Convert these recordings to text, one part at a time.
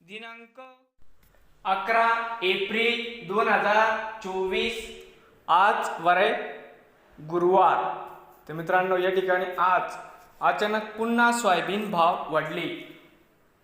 दिनांक अकरा एप्रिल दोन हजार चोवीस. आज वर आहे गुरुवार. तर मित्रांनो या ठिकाणी आज अचानक पुन्हा सोयाबीन भाव वाढले.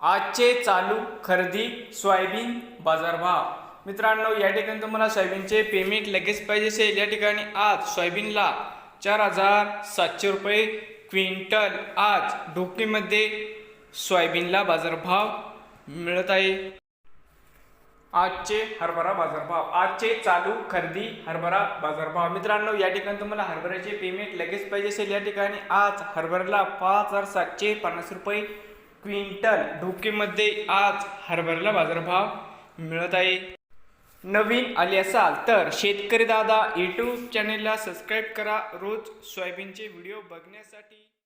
आजचे चालू खरेदी सोयाबीन बाजारभाव मित्रांनो या ठिकाणी तुम्हाला सोयाबीनचे पेमेंट लगेच पाहिजे असेल. या ठिकाणी आज सोयाबीनला चार हजार सातशे रुपये क्विंटल आज ढोकणीमध्ये सोयाबीनला बाजारभाव मिळत आहे आजचे हरभरा बाजारभाव आजचे चालू खरेदी हरभरा बाजारभाव. मित्रांनो या ठिकाणी तुम्हाला हरभऱ्याचे पेमेंट लगेच पाहिजे असेल या ठिकाणी आज हरभऱ्याला पाच हजार सातशे पन्नास रुपये क्विंटल ढोकेमध्ये आज हरभऱ्याला बाजारभाव मिळत आहे नवीन आले असाल तर शेतकरी दादा यूट्यूब चॅनेलला सबस्क्राईब करा. रोज सोयाबीनचे व्हिडिओ बघण्यासाठी.